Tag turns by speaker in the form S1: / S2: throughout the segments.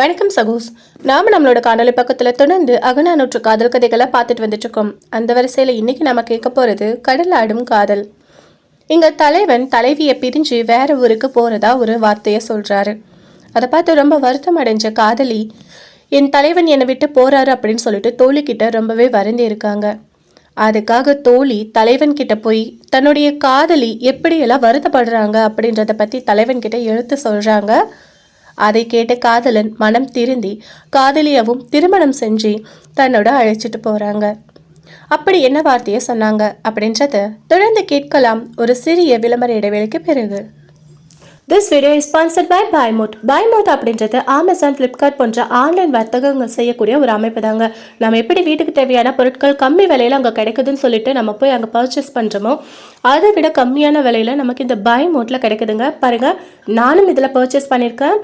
S1: வணக்கம் சகோஸ். நாம் நம்மளோட காணொலி பக்கத்தில் தொடர்ந்து அகநானூற்று காதல் கதைகளை பார்த்துட்டு வந்துட்டு இருக்கோம் அந்த வரிசையில் இன்னைக்கு நம்ம கேட்க போகிறது கடல் ஆடும் காதல். இங்க தலைவன் தலைவியை பிரிஞ்சு வேற ஊருக்கு போறதா ஒரு வார்த்தையை சொல்றாரு. அதை பார்த்து ரொம்ப வருத்தம் அடைஞ்ச காதலி என் தலைவன் என்னை விட்டு போறாரு அப்படின்னு சொல்லிட்டு தோழிக்கிட்ட ரொம்பவே வருந்தி இருக்காங்க. அதுக்காக தோழி தலைவன் கிட்ட போய் தன்னுடைய காதலி எப்படியெல்லாம் வருத்தப்படுறாங்க அப்படின்றத பத்தி தலைவன் கிட்ட எழுத்து சொல்றாங்க. அதை கேட்ட காதலன் மனம் திருந்தி காதலியவும் திருமணம் செஞ்சு தன்னோட அழைச்சிட்டு போறாங்க. அப்படி என்ன வார்த்தையை சொன்னாங்க அப்படின்றத தொடர்ந்து கேட்கலாம் ஒரு சிறிய விளம்பர இடைவெளிக்கு பிறகு. This video is sponsored by பைமோட் பைமோட் அப்படின்றது அமேசான் ஃப்ளிப்கார்ட் போன்ற ஆன்லைன் வர்த்தகங்கள் செய்யக்கூடிய ஒரு அமைப்பு தாங்க. நம்ம எப்படி வீட்டுக்கு தேவையான பொருட்கள் கம்மி விலையில் அங்கே கிடைக்குதுன்னு சொல்லிட்டு நம்ம போய் அங்கே பர்ச்சேஸ் பண்ணுறோமோ அதை விட கம்மியான விலையில் நமக்கு இந்த பை மோட்டில் கிடைக்குதுங்க. பாருங்கள் நானும் இதில் பர்ச்சேஸ் பண்ணியிருக்கேன்.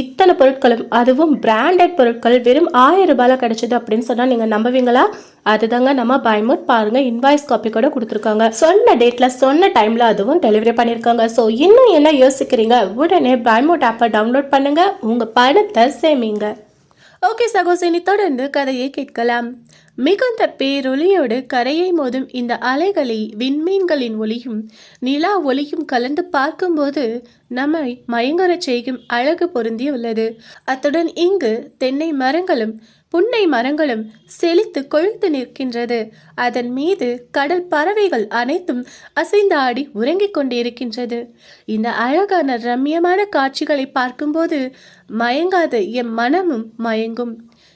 S1: இத்தனை பொருட்களும் அதுவும் பிராண்டட் பொருட்கள் வெறும் ஆயிரம் ரூபாயில் கிடைச்சது அப்படின்னு சொன்னால் நீங்கள் நம்புவீங்களா? அதுதாங்க நம்ம பயமோட் பாருங்க இன்வாய்ஸ் காப்பி கூட கொடுத்துருக்காங்க. சொன்ன டேட்ல சொன்ன டைம்ல அதுவும் டெலிவரி பண்ணியிருக்காங்க. ஸோ இன்னும் என்ன யோசிக்கிறீங்க? உடனே பைமோட் ஆப்பை டவுன்லோட் பண்ணுங்க. உங்க பணத்தை சேமிங்க. ஓகே சகோசினி தொடர்ந்து கதையை கேட்கலாம். மிகுந்த பேரொலியோடு கரையை மோதும் இந்த அலைகளை விண்மீன்களின் ஒளியும் நிலா ஒளியும் கலந்து பார்க்கும்போது நம்மை மயங்கரச் செய்யும் அழகு பொருந்தியுள்ளது. அத்துடன் இங்கு தென்னை மரங்களும் புன்னை மரங்களும் செழித்து கொழுத்து நிற்கின்றது. அதன் மீது கடல் பறவைகள் அனைத்தும் அசைந்தாடி உறங்கிக் கொண்டிருக்கின்றது. இந்த அழகான ரம்மியமான காட்சிகளை பார்க்கும்போது மயங்காத எம் மனமும் மயங்கும்.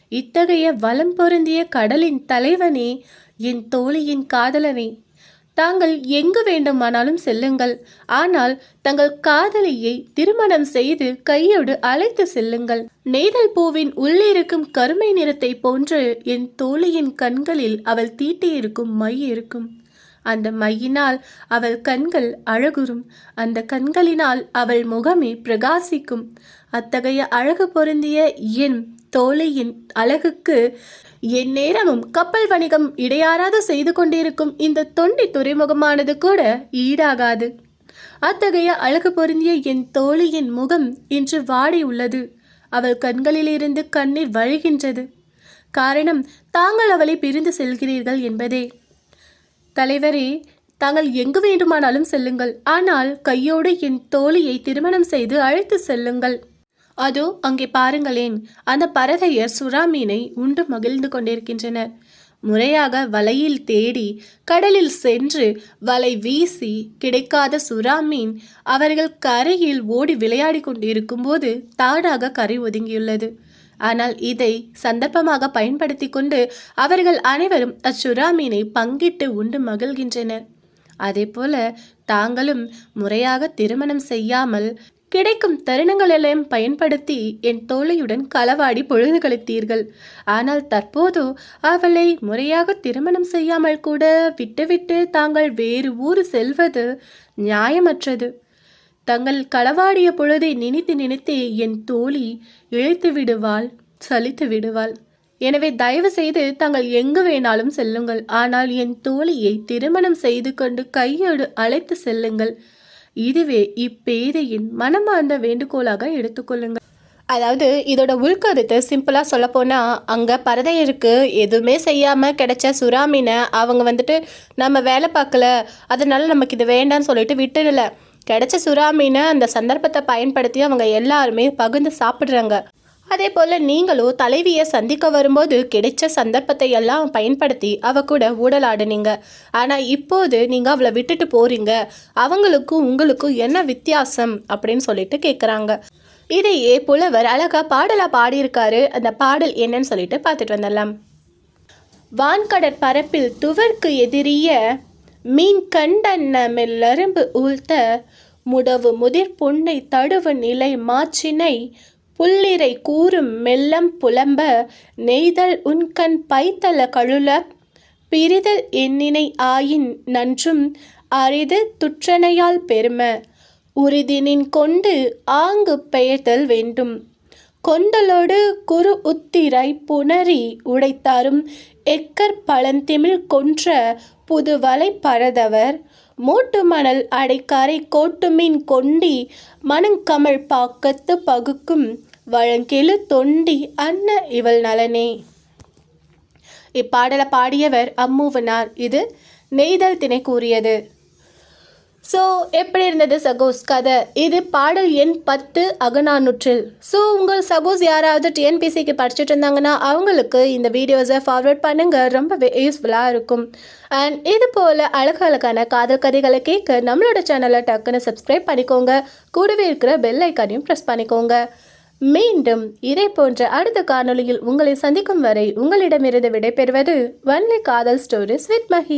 S1: இத்தகைய வளம் பொருந்திய கடலின் தலைவனே என் தோழியின் காதலனே. தாங்கள் எங்கு வேண்டுமானாலும் செல்லுங்கள். ஆனால் தங்கள் காதலியை திருமணம் செய்து கையோடு அழைத்து செல்லுங்கள். நெய்தல் பூவின் உள்ளிருக்கும் கருமை நிறத்தை போன்று என் தோழியின் கண்களில் அவள் தீட்டியிருக்கும் மை இருக்கும். அந்த மையினால் அவள் கண்கள் அழகுறும். அந்த கண்களினால் அவள் முகமே பிரகாசிக்கும். அத்தகைய அழகு பொருந்திய என் தோழியின் அழகுக்கு என் நேரமும் கப்பல் வணிகம் இடையாறாது செய்து கொண்டிருக்கும் இந்த தொண்டி துறைமுகமானது கூட ஈடாகாது. அத்தகைய அழகு பொருந்திய என் தோழியின் முகம் இன்று வாடி உள்ளது. அவள் கண்களிலிருந்து கண்ணீர் வழிகின்றது. காரணம் தாங்கள் அவளை பிரிந்து செல்கிறீர்கள் என்பதே. தலைவரே தாங்கள் எங்கு வேண்டுமானாலும் செல்லுங்கள். ஆனால் கையோடு என் தோழியை திருமணம் செய்து அழைத்து செல்லுங்கள். அதோ அங்கே பாருங்களேன். அந்த பறவையர் சுறா மீனை உண்டு மகிழ்ந்து கொண்டிருக்கின்றனர். முறையாக வலையில் தேடி கடலில் சென்று வலை வீசி கிடைக்காத சுறா மீன் அவர்கள் கரையில் ஓடி விளையாடி கொண்டிருக்கும்போது தாடாக கரை ஒதுங்கியுள்ளது. ஆனால் இதை சந்தர்ப்பமாக பயன்படுத்தி கொண்டு அவர்கள் அனைவரும் அச்சுறா மீனை பங்கிட்டு உண்டு மகிழ்கின்றனர். அதேபோல தாங்களும் முறையாக திருமணம் செய்யாமல் கிடைக்கும் தருணங்களெல்லாம் பயன்படுத்தி என் தோழியுடன் களவாடி பொழுது கழித்தீர்கள். ஆனால் தற்போது அவளை முறையாக திருமணம் செய்யாமல் கூட விட்டுவிட்டு தாங்கள் வேறு ஊர் செல்வது நியாயமற்றது. தங்கள் களவாடிய பொழுதை நினைத்து நினைத்து என் தோழி இழைத்து விடுவாள் சலித்து விடுவாள். எனவே தயவு செய்து தாங்கள் எங்கு வேணாலும் செல்லுங்கள். ஆனால் என் தோழியை திருமணம் செய்து கொண்டு கையோடு அழைத்து செல்லுங்கள். இதுவே இப்பேதையின் மனமார்ந்த வேண்டுகோளாக எடுத்துக்கொள்ளுங்கள். அதாவது இதோட உள்கருத்து சிம்பிளாக சொல்லப்போனால் அங்கே பரதையருக்கு எதுவுமே செய்யாமல் கிடைச்ச சுறாமீனை அவங்க வந்துட்டு நம்ம வேலை பார்க்கல அதனால நமக்கு இது வேண்டாம்னு சொல்லிட்டு விட்டுடல. கிடைச்ச சுறாமீனை அந்த சந்தர்ப்பத்தை பயன்படுத்தி அவங்க எல்லாருமே பகிர்ந்து சாப்பிட்றாங்க. அதே போல் நீங்களும் தலைவியை சந்திக்க வரும்போது கிடைச்ச சந்தர்ப்பத்தை எல்லாம் பயன்படுத்தி அவ கூட ஊடலாடுனீங்க. ஆனால் இப்போது நீங்கள் அவளை விட்டுட்டு போறீங்க. அவங்களுக்கும் உங்களுக்கும் என்ன வித்தியாசம்? அப்படின்னு சொல்லிட்டு கேட்குறாங்க இதையே புலவர் அழகா பாடலாக பாடியிருக்காரு. அந்த பாடல் என்னன்னு சொல்லிட்டு பார்த்துட்டு வந்துடலாம். வான்கடற் பரப்பில் துவர்க்கு எதிரிய மீன் கண்டன்ன மெல்லரும்பு ஊழ்த்த முடவு முதிர் புண்ணை தடுவு நிலை மாச்சினை புல்லிரை கூறும் மெல்லம் புலம்ப நெய்தல் உன்கண் பைத்தல கழுல பிரிதல் எண்ணினை ஆயின் நன்றும் அரிது துற்றனையால் பெரும. உறுதினின் கொண்டு ஆங்கு பெயர்தல் வேண்டும். கொண்டலோடு குரு உத்திரை புணரி உடைத்தாரும் எக்கர் பழந்திமிழ் கொன்ற புதுவலை பரதவர். மூட்டு மணல் அடைக்காரை கோட்டுமீன் கொண்டி மணங்கமழ் பாக்கத்து பகுக்கும் வழங்கிலு தொண்டி அன்ன இவள் நலனே. இப்பாடலை பாடியவர் அம்மூவனார். இது நெய்தல் திணை கூறியது. ஸோ எப்படி இருந்தது சகோஸ் கதை? இது பாடல் எண் பத்து அகநானூற்றில். ஸோ உங்கள் சகோஸ் யாராவது டிஎன்பிசிக்கு படிச்சுட்டு இருந்தாங்கன்னா அவங்களுக்கு இந்த வீடியோஸை ஃபார்வர்ட் பண்ணுங்கள் ரொம்பவே யூஸ்ஃபுல்லாக இருக்கும். அண்ட் இது போல் அழகழகான காதல் கதைகளை கேட்க நம்மளோட சேனலை டக்குன்னு சப்ஸ்கிரைப் பண்ணிக்கோங்க. கூடவே இருக்கிற பெல் ஐக்கானையும் ப்ரெஸ் பண்ணிக்கோங்க. மீண்டும் இதே போன்ற அடுத்த காணொளியில் உங்களை சந்திக்கும் வரை உங்களிடமிருந்து விடைபெறுவது வன்லை காதல் ஸ்டோரிஸ் வித் மஹி